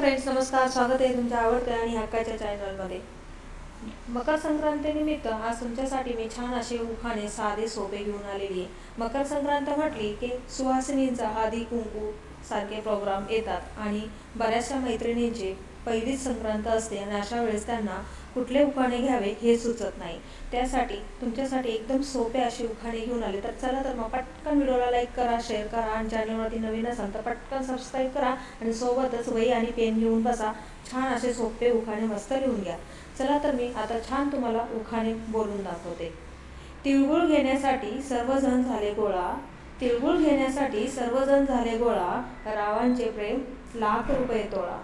Friends नमस्कार स्वागत आहे तुमच्या आवडत्या आणि हक्काच्या चॅनलमध्ये मकर संक्रांतीनिमित्त आज तुमच्यासाठी मी छान असे उखाणे साधे सोपे घेऊन आलेली आहे. मकर संक्रांत म्हटली की सुहासिनींचा आधी कुंकू सारखे प्रोग्राम येतात आणि बऱ्याचशा मैत्रिणींची पहिलीच संक्रांत असते आणि अशा वेळेस त्यांना कुठले उखाणे घ्यावे हे सुचत नाही. त्यासाठी तुमच्यासाठी एकदम सोपे असे उखाणे घेऊन आले तर चला तर मग पटकन व्हिडिओला लाईक करा शेअर करा आणि चॅनलवरती नवीन असाल तर पटकन सबस्क्राईब करा आणि सोबतच वही आणि पेन घेऊन बसा. छान असे सोपे उखाणे मस्त लिहून घ्या. चला तर मी आता छान तुम्हाला उखाणे बोलून दाखवते. तिळगुळ घेण्यासाठी सर्वजण झाले गोळा. तिळगुळ घेण्यासाठी सर्वजण झाले गोळा. रावांचे प्रेम लाख रुपये तोळा.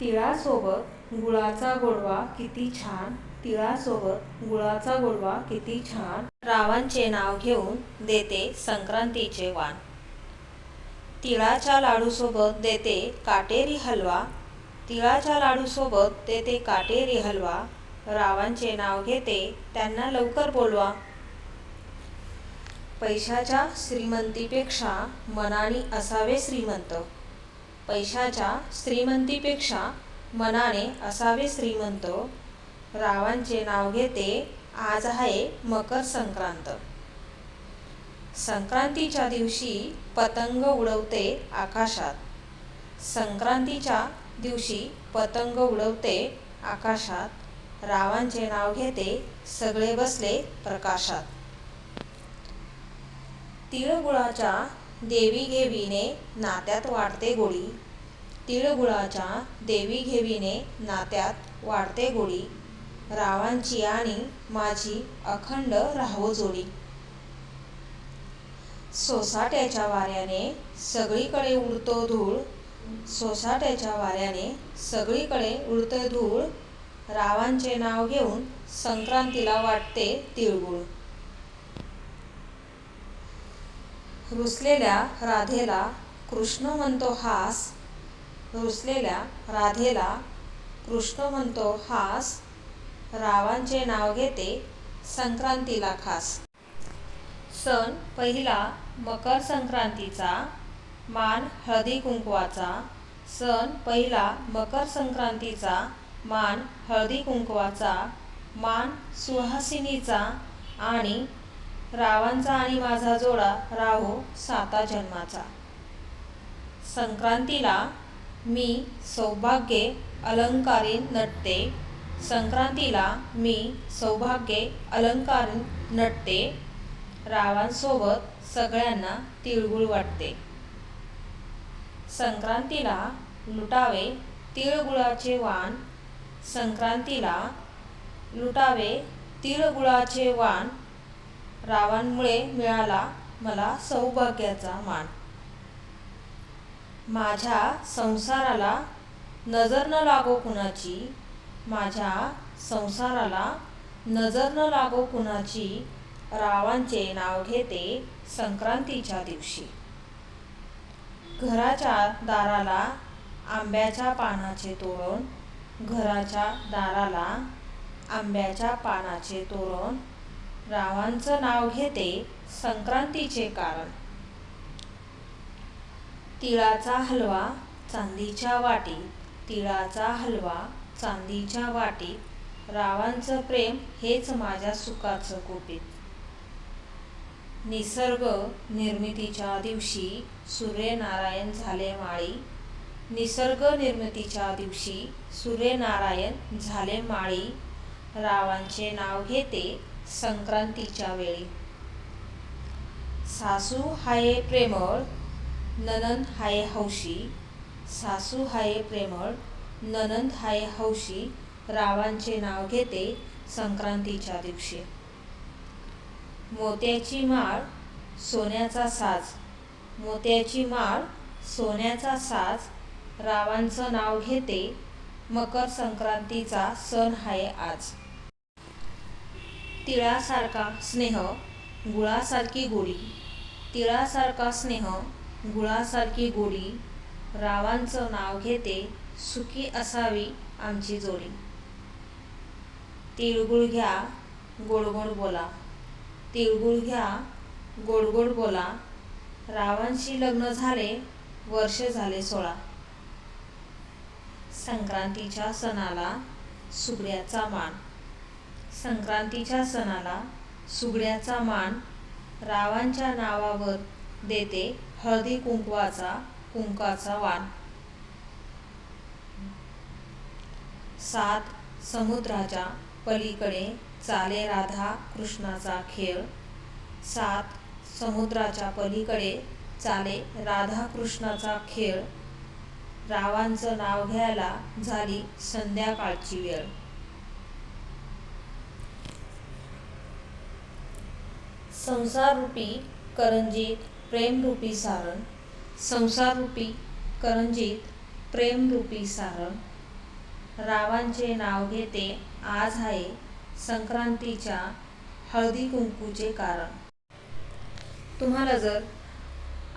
तिळासोबत गुळाचा गोडवा किती छान तिळासोबत गुळाचा गोडवा किती छान. रावांचे नाव घेऊन देते संक्रांतीचे वाण. तिळाच्या लाडूसोबत देते काटेरी हलवा. तिळाच्या लाडूसोबत देते काटेरी हलवा. रावांचे नाव घेते त्यांना लवकर बोलवा. पैशाच्या श्रीमंतीपेक्षा मनाने असावे श्रीमंत. पैशाच्या श्रीमंतीपेक्षा मनाने असावे श्रीमंत रावांचे नाव घेते आज आहे मकर संक्रांत. संक्रांतीच्या दिवशी पतंग उडवते आकाशात. संक्रांतीच्या दिवशी पतंग उडवते आकाशात. रावांचे नाव घेते सगळे बसले प्रकाशात. तिळगुळाच्या देवी घेवीने नात्यात वाढते गोळी. तिळगुळाच्या देवी घेवीने नात्यात वाढते गोडी. रावांची आणि माझी अखंड राहो जोडी सोसाट्याच्या वाऱ्याने सगळीकडे उडतो धूळ. सोसाट्याच्या वाऱ्याने सगळीकडे उडते धूळ. रावांचे नाव घेऊन संक्रांतीला वाटते तिळगुळ. रुसलेल्या राधेला कृष्ण म्हणतो हास. रुसलेल्या राधेला कृष्ण म्हणतो हास रावांचे नाव घेते संक्रांतीला खास. सण पहिला मकर संक्रांतीचा मान हळदी कुंकवाचा. सण पहिला मकर संक्रांतीचा मान हळदी कुंकवाचा. मान सुहासिनीचा आणि रावांचा आणि माझा जोडा राहो साता जन्माचा. संक्रांतीला मी सौभाग्ये अलंकारी नटते. संक्रांतीला मी सौभाग्ये अलंकारीन नटते. रावांसोबत सगळ्यांना तिळगुळ वाटते. संक्रांतीला लुटावे तिळगुळाचे वाण. संक्रांतीला लुटावे तिळगुळाचे वाण. रावांमुळे मिळाला मला सौभाग्याचा मान. माझ्या संसाराला नजर न लागो कुणाची? माझ्या संसाराला नजर न लागो कुणाची? रावांचे नाव घेते संक्रांतीच्या दिवशी. घराच्या दाराला आंब्याच्या पानाचे तोरण घराच्या दाराला आंब्याच्या पानाचे तोरण रावांचं नाव घेते संक्रांतीचे कारण. तिळाचा हलवा चांदीच्या वाटी तिळाचा हलवा चांदीच्या वाटी रावांचं प्रेम हेच माझ्या सुखाचं कोपीत निसर्ग निर्मितीच्या दिवशी सूर्यनारायण झाले माळी. निसर्ग निर्मितीच्या दिवशी सूर्यनारायण झाले माळी. रावांचे नाव घेते संक्रांतीच्या वेळी. सासू हाये प्रेमळ ननंद हाय हौशी सासू हाय प्रेमळ ननंद हाय हौशी रावांचे नाव घेते संक्रांतीच्या दिवशी. मोत्याची माळ सोन्याचा साज. मोत्याची माळ सोन्याचा साज रावांचं नाव घेते मकर संक्रांतीचा सण आहे आज. तिळासारखा स्नेह गुळासारखी गोडी. तिळासारखा स्नेह गुळासारखी गोडी रावांचं नाव घेते सुखी असावी आमची जोडी. तिळगुळ घ्या गोडगोड बोला. तिळगुळ घ्या गोडगोड बोला. रावांशी लग्न झाले वर्ष झाले सोळा. संक्रांतीच्या सणाला सुगड्याचा मान. संक्रांतीच्या सणाला सुगड्याचा मान रावांच्या नावावर देते हळदी कुंकवाचा कुंकाचा वाण सात समुद्राच्या पलीकडे चाले राधा कृष्णाचा खेळ. सात समुद्राच्या पलीकडे चाले राधा कृष्णाचा खेळ. रावांचं नाव घ्यायला झाली संध्याकाळची वेळ. संसाररूपी करंजीत प्रेमरूपी सारण संसाररूपी करंजीत प्रेमरूपी सारण रावांचे नाव घेते आज आहे संक्रांतीच्या हळदी कुंकूचे कारण. तुम्हाला जर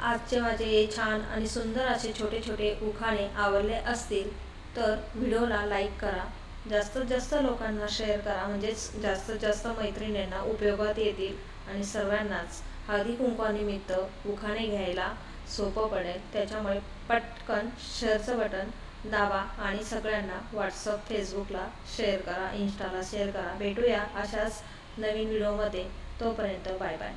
आजचे माझे हे छान आणि सुंदर असे छोटे छोटे उखाणे आवडले असतील तर व्हिडिओला लाईक करा. जास्तीत जास्त लोकांना शेअर करा. म्हणजेच जास्तीत जास्त मैत्रिणींना उपयोगात येतील आणि सर्वांनाच. हळदी कुंकवानिमित्त उखाणे घ्यायला सोपं पडेल. त्याच्यामुळे पटकन शेअरचं बटन दाबा आणि सगळ्यांना व्हॉट्सअप फेसबुकला शेअर करा इंस्टाला शेअर करा. भेटूया अशाच नवीन व्हिडिओमध्ये तोपर्यंत बाय बाय